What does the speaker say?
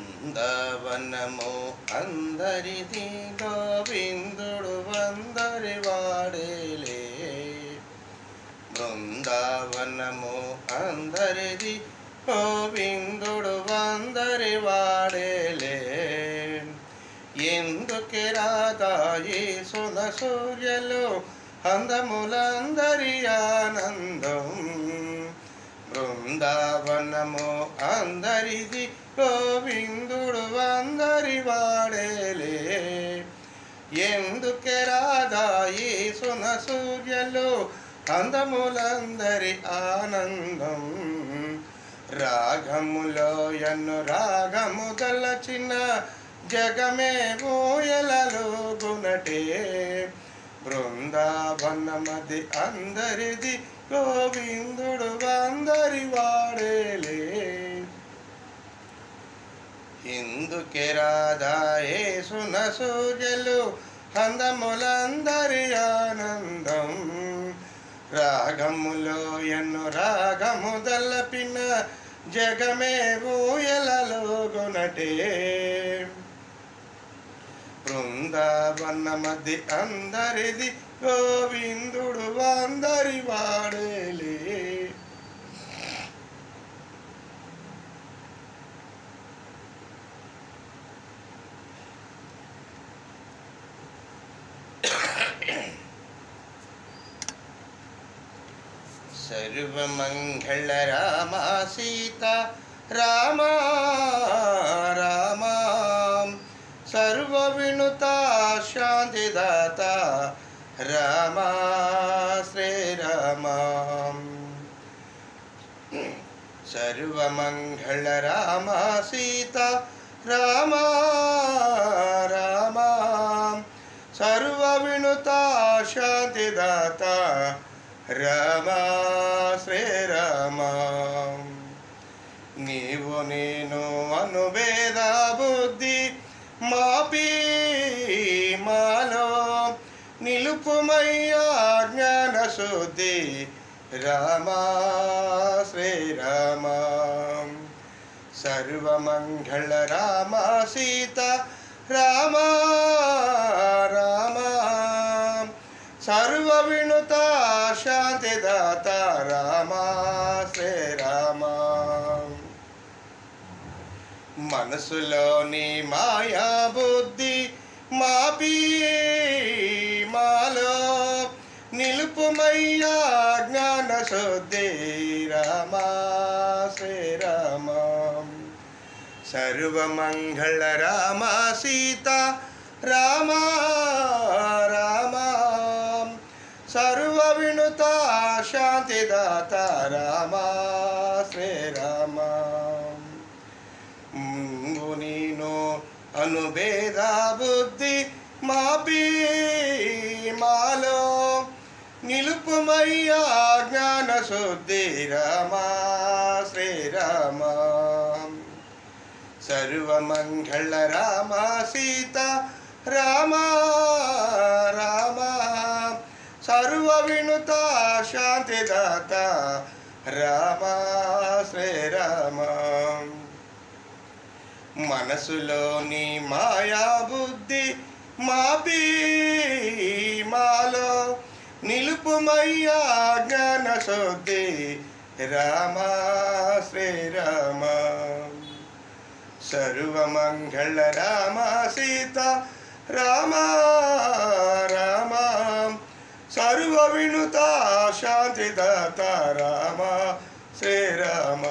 బృందావనము అందరిది గోవిందుడు అందరి వాడేలే బృందావనము అందరిది గోవిందుడు అందరి వాడేలే ఎందుకే రాదాయి సున సూర్యలు అందములందరి ఆనందం బృందావనము అందరిది గోవిందుడు అందరి వాడేలే. ఎందుకే రాధాయి సున సూర్యలు అందములందరి ఆనందం? రాగములో ఎన్ను రాగము దలచిన జగమే ఊయలలో గునటే. బృందావనమది అందరిది గోవిందుడు అందరి వాడేలే. ఇందుకే రాధాయే సున సూర్యలు అందములందరి ఆనందం. రాగములో ఎన్ను రాగము దల్లపిన జగమే ఊయలలో గునటే. బృందావనమది అందరిది గోవిందుడు అందరి వాడేలే సర్వమంగళ రామ సీత రామ రామ సర్వ వినుత శాంతిదాత రమ శ్రీరమ సర్వమంగళ రామ సీత రామ రామ. సర్వ వినుత శాంతిదాత రమ శ్రీరమ నీవు నేను అనుభేద బుద్ధి మాలో నిలుపుమయ్యా జ్ఞాన శుద్ధి రామ. శ్రీరామ సర్వమంగళ రామ సీత రామ రామ. సర్వ వినుత శాంతిదాత రామ శ్రీరామ మనసులోని మాయా బుద్ధి మాపి మాలో. నిలుపుమయ్యా జ్ఞాన శుద్ధి రామ శ్రీరామ సర్వమంగళ రామ సీత రామ రామ. సర్వ వినుత శాంతిదాత రామ శ్రీరామ నీను అనుభేద బుద్ధి మాపి మాలో నిలుపుమయ్యా జ్ఞాన శుద్ధి రమా శ్రీరామ సర్వమంగళ రామ సీత రామ రామ. సర్వ వినుత శాంతిదాత రామ శ్రీరామ మనసులోని మాయా బుద్ధి మాపి మాలో. నిలుపుమయ్యా జ్ఞాన శుద్ధి రామ శ్రీరామ సర్వమంగళ రామ సీత రామ రామ. సర్వ వినుత శాంతిదాత రామ శ్రీరామ